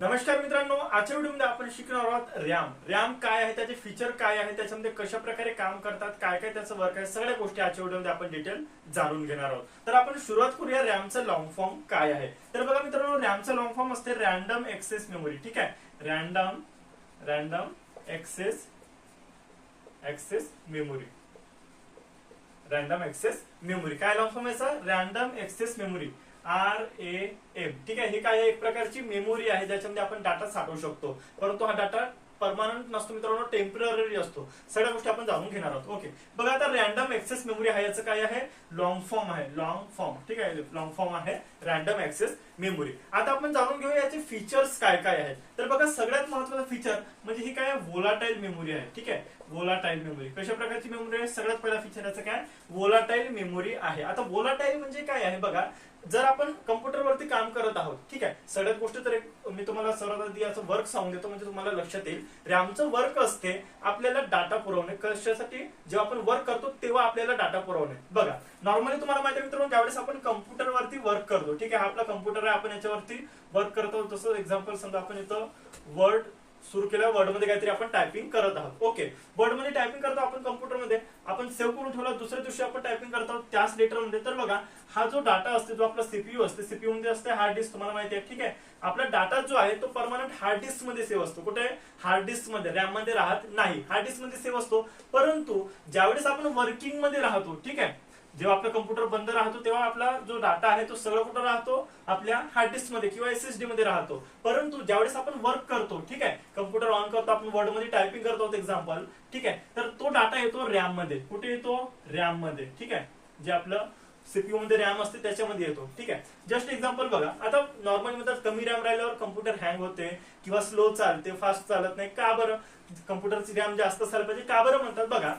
नमस्कार मित्रांनो आजच्या व्हिडिओमध्ये आपण शिकणार आहोत रॅम. रॅम काय आहे त्याचे फीचर काय आहे त्याच्यामध्ये कशा प्रकारे काम करतात काय काय त्याचं वर्क आहे सगळ्या गोष्टी आजच्या व्हिडिओमध्ये आपण डिटेल जाणून घेणार आहोत. तर आपण सुरुवात करूया रॅमचं लॉंग फॉर्म काय आहे. तर बघा मित्रांनो रॅमचं लॉंग फॉर्म असते रॅन्डम एक्सेस मेमोरी ठीक आहे? Random random access access memory random access memory काय लॉंग फॉर्म याचा random access memory R A M ठीक आहे हे काय एक प्रकारची मेमोरी आहे ज्याच्यामध्ये आपण डाटा साठवू शकतो. परंतु हा डाटा परमानंट नसतो मित्रांनो टेंपररी असतो. सगळ्या गोष्टी आपण जाणून घेणार आहोत. ओके बघा आता रॅन्डम एक्सेस मेमोरी आहे याचं काय आहे? लॉंग फॉर्म आहे. लॉंग फॉर्म ठीक आहे लॉंग फॉर्म आहे रॅन्डम एक्सेस मेमोरी आता आपण जाणून घेऊया याचे फीचर्स काय काय आहेत. तर बघा सगळ्यात महत्वाचं फीचर म्हणजे ही काय वोलाटाईल मेमोरी आहे. ठीक आहे? वोलाटाईल मेमोरी कशा प्रकारची मेमोरी आहे? सगळ्यात पहिला फीचर याचं काय? वोलाटाईल मेमोरी आहे. आता वोलाटाईल म्हणजे काय आहे? बघा जर आपण कम्प्युटरवरती काम करत आहोत ठीक आहे सगळ्यात गोष्ट तर एक मी तुम्हाला सर्वात आधी असं वर्क सांगून देतो म्हणजे तुम्हाला लक्षात येईल. रॅमचं वर्क असते आपल्याला डाटा पुरवणे. कशासाठी? जेव्हा आपण वर्क करतो तेव्हा आपल्याला डाटा पुरवणे. बघा नॉर्मली तुम्हाला माहिती आहे मित्रांनो ज्यावेळेस आपण कम्प्युटरवरती वर्क करतो ठीक आहे आपला कम्प्युटर आहे आपण याच्यावरती वर्क करतो जसं एक्झाम्पल समजा आपण इथं वर्ड सुरू केल्या वर्डमध्ये काहीतरी आपण टायपिंग करत आहोत. ओके वर्डमध्ये टायपिंग करतो सेव्ह करून ठेवला दुसऱ्या दिवशी आपण टायपिंग करत आहोत त्याच लेटरमध्ये तर बघा हा जो डाटा असते जो आपला सीपीयू असते सीपीयू मध्ये असते हार्ड डिस्क तुम्हाला माहिती आहे ठीक आहे? आपला डाटा जो आहे तो परमनंट हार्ड डिस्कमध्ये सेव्ह असतो. कुठे? हार्ड डिस्कमध्ये रॅममध्ये राहत नाही. हार्ड डिस्कमध्ये सेव्ह असतो. परंतु ज्यावेळेस आपण वर्किंगमध्ये राहतो ठीक आहे? जेव्हा आपला कम्प्युटर बंद राहतो तेव्हा आपला जो डाटा आहे तो सगळं कुठं राहतो? आपल्या हार्ड डिस्कमध्ये किंवा एसएसडी मध्ये राहतो. परंतु ज्यावेळेस आपण वर्क करतो ठीक आहे? कम्प्युटर ऑन करतो आपण वर्डमध्ये टायपिंग करतो एक्झाम्पल ठीक आहे? तर तो डाटा येतो रॅममध्ये. कुठे येतो? रॅममध्ये ठीक आहे? जे आपलं सीपीयू मध्ये रॅम असते त्याच्यामध्ये येतो ठीक आहे? जस्ट एक्झाम्पल बघा. आता नॉर्मल म्हणतात कमी रॅम राहिल्यावर कम्प्युटर हँग होते किंवा स्लो चालते फास्ट चालत नाही का बरं? कम्प्युटरची रॅम जास्त असायला पाहिजे का बरं म्हणतात? बघा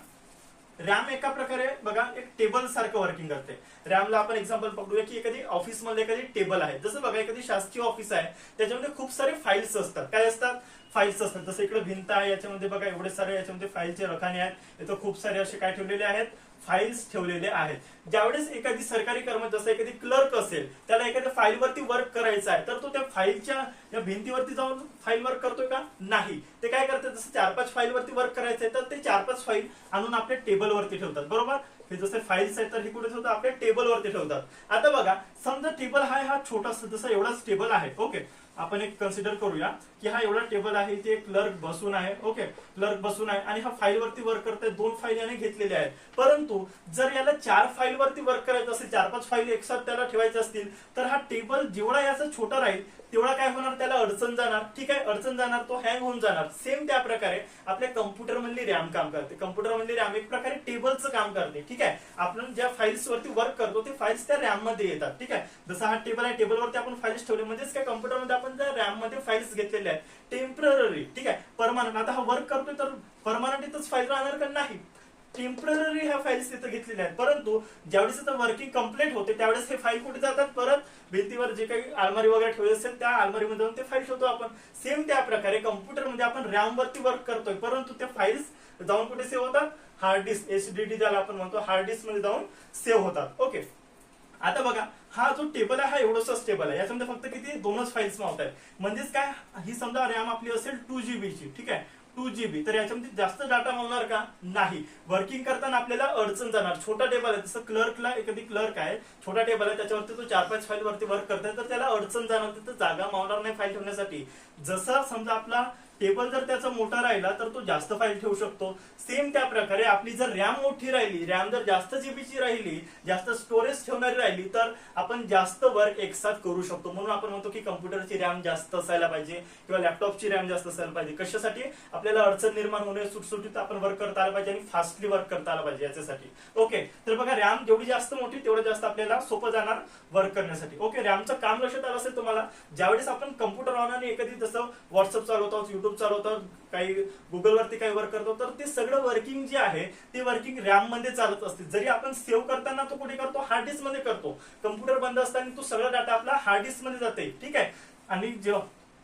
रॅम एका प्रकारे बघा एक टेबल सारखं वर्किंग करते रॅमला आपण एक्झाम्पल पकडूया की एखादी ऑफिसमध्ये एखादी टेबल आहे. जसं बघा एखादी शासकीय ऑफिस आहे त्याच्यामध्ये खूप सारे फाईल्स असतात. काय असतात? फाईल्स असतात. जसं इकडे भिंत आहे याच्यामध्ये बघा एवढे सारे याच्यामध्ये फाईलचे रखाने आहेत इथं खूप सारे असे काय ठेवलेले आहेत? फाईल्स ठेवलेले आहेत. ज्यावेळेस एखादी सरकारी कर्मचारी जसं एखादी क्लर्क असेल त्याला एखाद्या फाईलवरती वर्क करायचं आहे तर तो त्या फाईलच्या या भिंतीवरती जाऊन फाईल वर्क करतोय का? नाही. ते काय करतात? जसं चार पाच फाईल वरती वर्क करायचं आहे तर ते चार पाच फाईल आणून आपल्या टेबलवरती ठेवतात. बरोबर? हे जसे फाईल्स आहेत तर हे कुठे ठेवतात? आपल्या टेबलवरती ठेवतात. आता बघा समजा टेबल हा हा छोटासा जसा एवढाच टेबल आहे. ओके आपण एक कन्सिडर करूया की हा एवढा टेबल आहे इथे एक क्लर्क बसून आहे ओके क्लर्क बसून आहे आणि हा फाईल वरती वर्क करत आहे दोन फाईल याने घेतलेल्या आहेत. परंतु जर याला चार फाईल वरती वर्क करायचं असेल चार पाच फाईल एकसाथ त्याला ठेवायच्या असतील तर हा टेबल जेवढा याचा छोटा राहील तेवढा काय होणार? त्याला अडचण जाणार. ठीक आहे? अडचण जाणार तो हँग होऊन जाणार. सेम त्या प्रकारे आपल्या कम्प्युटर मधली रॅम काम करते. कम्प्युटर मधली रॅम एक प्रकारे टेबलचं काम करते. ठीक आहे? आपण ज्या फाईल्स वरती वर्क करतो ते फाईल्स त्या रॅममध्ये येतात. ठीक आहे? जसा हा टेबल आहे टेबलवरती आपण फाईल्स ठेवले म्हणजेच काय कम्प्युटरमध्ये आपण त्या रॅममध्ये फाईल्स घेतलेले आहेत टेंपररी ठीक आहे? परमानंट आता हा वर्क करतोय तर परमानंट इथंच फाईल राहणार का? नाही. टेंपररी ह्या फाईल्स तिथं घेतलेल्या आहेत. परंतु ज्यावेळेस इथं वर्किंग कंप्लीट होते त्यावेळेस हे फाईल कुठे जातात? परत भिंतीवर जे काही आलमारी वगैरे ठेवली असेल त्या आलमारीमध्ये जाऊन ते फाईल ठेवतो आपण. सेम त्या प्रकारे कम्प्युटरमध्ये आपण रॅम वरती वर्क करतोय. परंतु त्या फाईल्स जाऊन कुठे सेव्ह होतात? हार्ड डिस्क एचडीडी ज्याला आपण म्हणतो हार्ड डिस्कमध्ये जाऊन सेव्ह होतात. ओके आता बघा हा जो टेबल आहे हा एवढंच टेबल आहे. याच्यामध्ये फक्त किती? दोनच फाईल्स मावत आहेत. म्हणजेच काय? ही समजा रॅम आपली असेल टू जीबीची ठीक आहे? टू जीबी तर याच्यामध्ये जास्त डाटा मावणार का? नाही. वर्किंग करताना आपल्याला अडचण जाणार. छोटा टेबल आहे. जसं क्लर्कला एखादी क्लर्क आहे छोटा टेबल आहे त्याच्यावरती तो चार पाच फाईल वरती वर्क करतोय तर त्याला अडचण जाणार तर जागा मावणार नाही फाईल ठेवण्यासाठी. जसं समजा आपला टेबल जर त्याचा मोठा राहिला तर तो जास्त फाईल ठेवू शकतो. सेम त्या प्रकारे आपली जर रॅम मोठी राहिली रॅम जर जास्त जीबीची राहिली जास्त स्टोरेज ठेवणारी राहिली तर आपण जास्त वर्क एकसाथ करू शकतो. म्हणून आपण म्हणतो की कम्प्युटरची रॅम जास्त असायला पाहिजे किंवा लॅपटॉपची रॅम जास्त असायला पाहिजे. कशासाठी? आपल्याला अडचण निर्माण होणे सुटसुटीत आपण वर्क करता आलं पाहिजे आणि फास्टली वर्क करता आलं पाहिजे याच्यासाठी. ओके तर बघा रॅम जेवढी जास्त मोठी तेवढं जास्त आपल्याला सोपं जाणार वर्क करण्यासाठी. ओके रॅमचं काम लक्षात आलं असेल तुम्हाला? ज्यावेळेस आपण कम्प्युटर ऑन आणि एखादी जसं व्हॉट्सअप चालवतो युट्यूब चालवतो काही गुगलवरती काही वर्क करतो तर ते सगळं वर्किंग जे आहे ते वर्किंग रॅममध्ये चालत असते. जरी आपण सेव्ह करताना तो कुठे करतो हार्ड डिस्कमध्ये करतो. कम्प्युटर बंद असताना तो सगळा डाटा आपला हार्ड डिस्कमध्ये जाते. ठीक आहे? आणि जेव्हा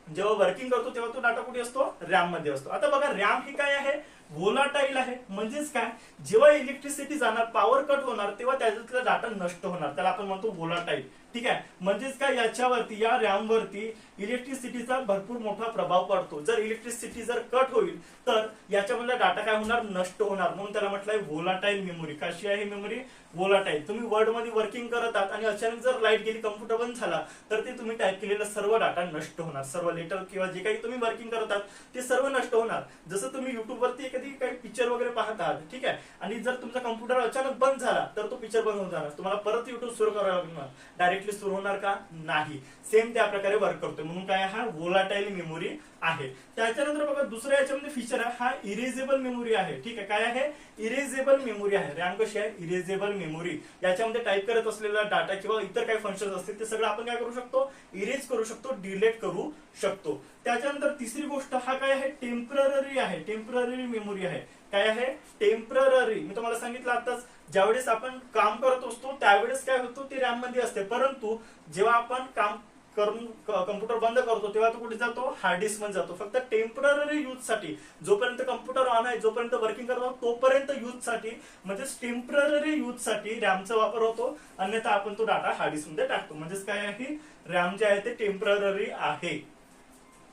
जेव्हा वर्किंग करतो तेव्हा तो डाटा कुठे असतो? रॅममध्ये असतो. आता बघा रॅम ही काय आहे? व्होलाटाईल आहे. म्हणजेच काय? जेव्हा इलेक्ट्रिसिटी जाणार पॉवर कट होणार तेव्हा त्याच्यातला डाटा नष्ट होणार. त्याला आपण म्हणतो व्होलाटाईल ठीक आहे? म्हणजेच काय? याच्यावरती या रॅम वरती इलेक्ट्रिसिटीचा भरपूर मोठा प्रभाव पडतो. जर इलेक्ट्रिसिटी जर कट होईल तर याच्यामधला डाटा काय होणार? नष्ट होणार. म्हणून त्याला म्हटलंय व्होलाटाईल मेमोरी कशी आहे मेमोरी व्होलाटाईल तुम्ही वर्डमध्ये वर्किंग करत आहात आणि अचानक जर लाइट गेली कम्प्युटर बंद झाला तर ते तुम्ही टाईप केलेला सर्व डाटा नष्ट होणार. सर्व लेटर किंवा जे काही तुम्ही वर्किंग करत आहात ते सर्व नष्ट होणार. जसं तुम्ही युट्यूब वरती एखादी काही पिक्चर वगैरे पाहत आहात ठीक आहे? आणि जर तुमचा कम्प्युटर अचानक बंद झाला तर तो पिक्चर बंद होऊन जाणार तुम्हाला परत युट्यूब सुरू करावं लागणार. डायरेक्ट डायरेक्टली सुरू होणार का? नाही. सेम त्या प्रकारे वर्क करतोय. म्हणून काय हा वोलाटाईल मेमोरी आहे. त्याच्यानंतर बघा दुसऱ्या याच्यामध्ये फीचर आहे. हा इरेजेबल मेमोरी आहे. ठीक आहे. काय आहे? इरेजेबल मेमोरी आहे. रॅम कशी आहे. इरेजेबल मेमोरी याच्यामध्ये टाईप करत असलेला डाटा किंवा इतर काही फंक्शन असतील ते सगळं आपण काय करू शकतो? इरेज करू शकतो. डिलीट करू शकतो. त्याच्यानंतर तिसरी गोष्ट हा काय आहे? टेंपररी आहे. टेंपररी मेमोरी आहे. काय आहे? टेंपररी मी तुम्हाला सांगितलं आताच ज्यावेळेस आपण काम करत असतो त्यावेळेस काय होतो ते रॅममध्ये असते. परंतु जेव्हा आपण काम करून कम्प्युटर बंद करतो तेव्हा तो कुठे जातो? हार्ड डिस्कमध्ये जातो. फक्त टेंपररी यूजसाठी जोपर्यंत कम्प्युटर ऑन आहे जोपर्यंत वर्किंग करतो तोपर्यंत यूजसाठी म्हणजे टेंपररी यूजसाठी रॅमचा वापर होतो. अन्यथा आपण तो डाटा हार्ड डिस्कमध्ये टाकतो. म्हणजेच काय आहे? रॅम जे आहे ते टेंपररी आहे.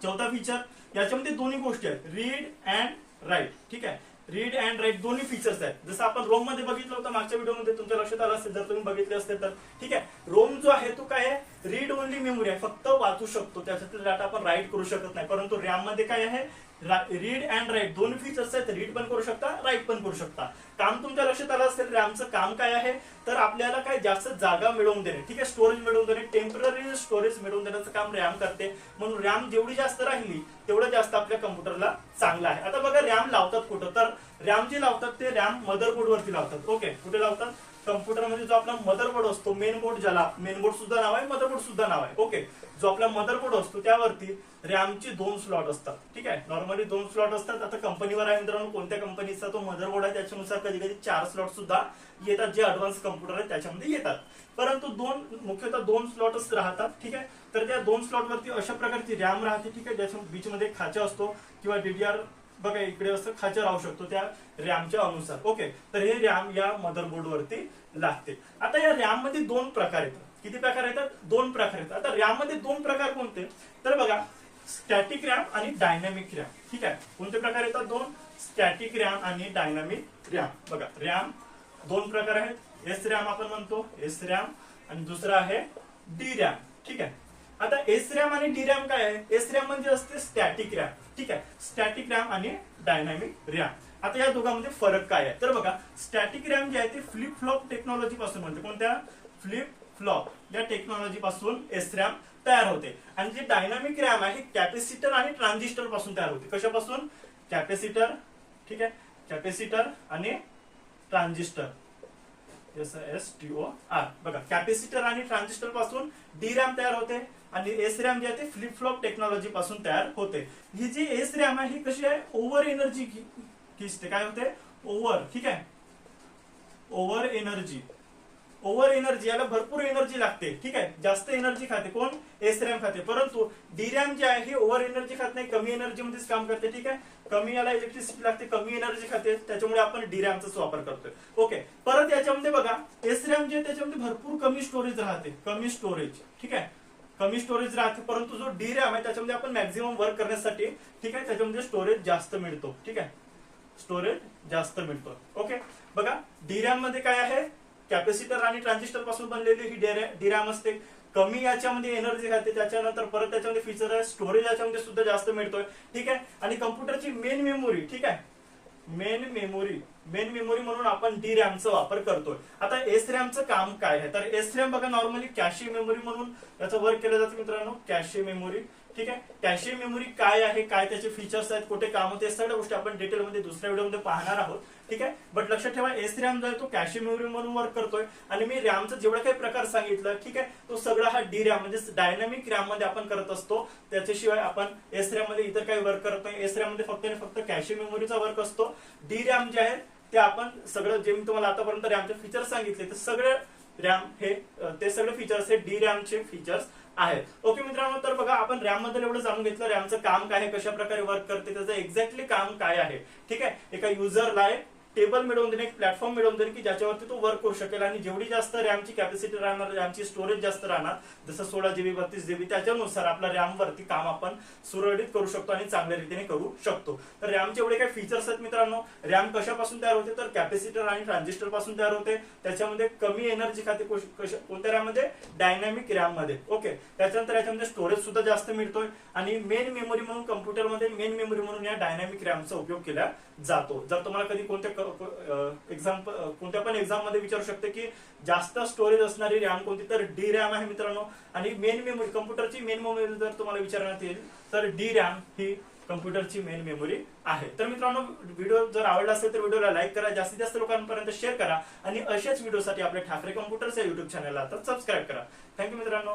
चौथा फीचर याच्यामध्ये दोन्ही गोष्टी आहेत. रीड अँड राईट ठीक आहे? रीड अँड राईट दोन्ही फीचर्स आहेत. जसं आपण रोममध्ये बघितलं होतं मागच्या व्हिडिओमध्ये तुमच्या लक्षात आलं असेल जर तुम्ही बघितले असते तर. ठीक आहे. रोम जो आहे तो काय आहे? रीड ओनली मेमोरी आहे. फक्त वाचू शकतो. त्याच्यातील डाटा आपण राईट करू शकत नाही. परंतु रॅममध्ये काय आहे? रीड अँड राईट दोन फीच असतात रीड पण करू शकता राईट पण करू शकता. काम तुमच्या लक्षात आलं असेल रॅमचं काम काय आहे? तर आपल्याला काय जास्त जागा मिळवून देणे. ठीक आहे स्टोरेज मिळवून देणे. टेंपररी स्टोरेज मिळवून देण्याचं काम रॅम करते. म्हणून रॅम जेवढी जास्त राहिली तेवढं जास्त आपल्या कम्प्युटरला चांगला आहे. आता बघा रॅम लावतात कुठं? तर रॅम जे लावतात ते रॅम मदरबोर्ड वरती लावतात. ओके कुठे लावतात? कम्प्युटरमध्ये जो आपला मदरबोर्ड असतो मेन बोर्ड ज्याला मेन बोर्ड सुद्धा नाव आहे मदरबोर्ड सुद्धा नाव आहे. ओके जो आपला मदरबोर्ड असतो त्यावरती रॅमचे दोन स्लॉट असतात. ठीक आहे? नॉर्मली दोन स्लॉट असतात. आता कंपनीवर आहे मित्रांनो कोणत्या कंपनीचा तो मदरबोर्ड आहे त्याच्यानुसार कधी कधी चार स्लॉट सुद्धा येतात जे अडव्हान्स कम्प्युटर आहे त्याच्यामध्ये येतात. परंतु दोन मुख्यतः दोन स्लॉटच राहतात. ठीक आहे? तर त्या दोन स्लॉट वरती अशा प्रकारची रॅम राहते. ठीक आहे? ज्याच्या बीचमध्ये खाचा असतो किंवा डीडीआर बघा इकडे असं खाचा राहू शकतो त्या रॅमच्या अनुसार. ओके तर हे रॅम या मदरबोर्ड वरती लागते. आता या रॅममध्ये दोन प्रकार येतात. किती प्रकार येतात? दोन प्रकार येतात. आता रॅममध्ये दोन प्रकार कोणते? तर बघा स्टॅटिक रॅम आणि डायनामिक रॅम. ठीक आहे? कोणते प्रकार येतात दोन? स्टॅटिक रॅम आणि डायनामिक रॅम. बघा रॅम दोन प्रकार आहेत. एस रॅम आपण म्हणतो एस रॅम. आणि दुसरा आहे डी रॅम. ठीक आहे? आता एस रॅम आणि डी रॅम काय आहे? एस रॅम म्हणजे असते स्टॅटिक रॅम. ठीक आहे. स्टॅटिक रॅम आणि डायनामिक रॅम आता या दोघांमध्ये फरक काय आहे? तर बघा स्टॅटिक रॅम जे आहे ते फ्लिप फ्लॉप टेक्नॉलॉजी पासून म्हणजे कोणत्या? फ्लिप फ्लॉप या टेक्नॉलॉजी पासून एस रॅम तयार होते. आणि जे डायनामिक रॅम आहे कॅपॅसिटर आणि ट्रान्झिस्टरपासून तयार होते. कशापासून? कॅपॅसिटर ठीक आहे. कॅपॅसिटर आणि transistor S S T O R बघा कॅपॅसिटर आणि ट्रान्झिस्टरपासून डी रॅम तयार होते. आणि एस रॅम जे आहे ते फ्लिप फ्लॉप टेक्नॉलॉजी पासून तयार होते. ही जी एस रॅम आहे ही कशी आहे? ओव्हर एनर्जी खिचते काय होते ओव्हर ठीक आहे? ओव्हर एनर्जी ओव्हर एनर्जी याला भरपूर एनर्जी लागते ठीक आहे? जास्त एनर्जी खाते. कोण? एस रॅम खाते. परंतु डी रॅम जे आहे हे ओव्हर एनर्जी खात नाही कमी एनर्जी मध्येच काम करते ठीक आहे? कमी याला इलेक्ट्रिसिटी लागते कमी एनर्जी खाते. त्याच्यामुळे आपण डी रॅमचाच वापर करतोय. ओके परत याच्यामध्ये बघा एस रॅम जे त्याच्यामध्ये भरपूर कमी स्टोरेज राहते. कमी स्टोरेज ठीक आहे? कमी स्टोरेज राहते परंतु जो डी रॅम आहे त्याच्यामध्ये आपण मॅक्झिमम वर्क करण्यासाठी ठीक आहे त्याच्यामध्ये स्टोरेज जास्त मिळतो ठीक आहे? स्टोरेज जास्त मिळतो. ओके बघा डी रॅममध्ये काय आहे? कॅपॅसिटर आणि ट्रान्झिस्टरपासून बनलेली ही डी रॅम असते. कमी याच्यामध्ये एनर्जी राहते त्याच्यानंतर परत त्याच्यामध्ये फीचर आहे स्टोरेज याच्यामध्ये सुद्धा जास्त मिळतोय ठीक आहे? आणि कम्प्युटरची मेन मेमोरी ठीक आहे? मेन मेमोरी मेन मेमोरी म्हणून आपण डी रॅमचा वापर करतोय. आता एस रॅमचं काम काय आहे? तर एस रॅम बघा नॉर्मली कॅशे मेमोरी म्हणून याचं वर्क केलं जातं मित्रांनो. कॅशे मेमोरी ठीक आहे? कॅशे मेमोरी काय आहे? काय त्याचे फीचर्स आहेत? कुठे काम होते? सगळ्या गोष्टी आपण डिटेलमध्ये दुसऱ्या व्हिडिओमध्ये पाहणार आहोत. ठीक आहे? बट लक्षात ठेवा एस रॅम जो आहे तो कॅशे मेमोरी म्हणून वर्क करतोय. आणि मी रॅमचा जेवढा काही प्रकार सांगितलं ठीक आहे? तो सगळा हा डी रॅम म्हणजे डायनामिक रॅममध्ये आपण करत असतो. त्याच्याशिवाय आपण एस रॅममध्ये इतर काही वर्क करत नाही. एस रॅममध्ये फक्त आणि फक्त कॅशे मेमोरीचा वर्क असतो. डी रॅम जे आहे ते आपण सगळं जे मी तुम्हाला आतापर्यंत रॅमचे फीचर्स सांगितले ते सगळे रॅम हे ते सगळे फीचर्स हे डी रॅमचे फीचर्स आहेत. ओके मित्रांनो तर बघा आपण रॅमबद्दल एवढं जाणून घेतलं. रॅमचं काम काय आहे कशा प्रकारे वर्क करते त्याचं एक्झॅक्टली काम काय आहे? ठीक आहे? एका युजरला टेबल मिळवून देणे एक प्लॅटफॉर्म मिळवून देणे की ज्याच्यावरती तो वर्क करू शकेल. आणि जेवढी जास्त रॅमची कॅपॅसिटी राहणार रॅमची स्टोरेज जास्त राहणार जसं सोळा जीबी बत्तीस जीबी त्याच्यानुसार आपल्या रॅमवरती काम आपण सुरळीत करू शकतो आणि चांगल्या रीतीने करू शकतो. तर रॅमचे एवढे काही फीचर्स आहेत मित्रांनो. रॅम कशापासून तयार होते? तर कॅपॅसिटर आणि ट्रान्झिस्टरपासून तयार होते. त्याच्यामध्ये कमी एनर्जी खाते कोश- कोणत्या रॅममध्ये डायनॅमिक रॅममध्ये. ओके त्याच्यानंतर याच्यामध्ये स्टोरेज सुद्धा जास्त मिळतोय. आणि मेन मेमरी म्हणून कम्प्युटरमध्ये मेन मेमरी म्हणून या डायनॅमिक रॅमचा उपयोग केला जातो. जर तुम्हाला कधी कोणत्या एक्झाम कोणत्या पण एक्झाममध्ये विचारू शकते की जास्त स्टोरेज असणारी रॅम कोणती? तर डी रॅम आहे मित्रांनो. आणि मेन मेमरी कम्प्युटरची मेन मेमरी जर तुम्हाला विचारण्यात येईल तर डी रॅम ही कम्प्युटरची मेन मेमरी आहे. तर मित्रांनो व्हिडिओ जर आवडला असेल तर व्हिडिओला लाईक करा जास्तीत जास्त लोकांपर्यंत शेअर करा आणि अशाच व्हिडिओसाठी आपल्या ठाकरे कम्प्युटरच्या युट्यूब चॅनलला आता सबस्क्राईब करा. थँक्यू मित्रांनो.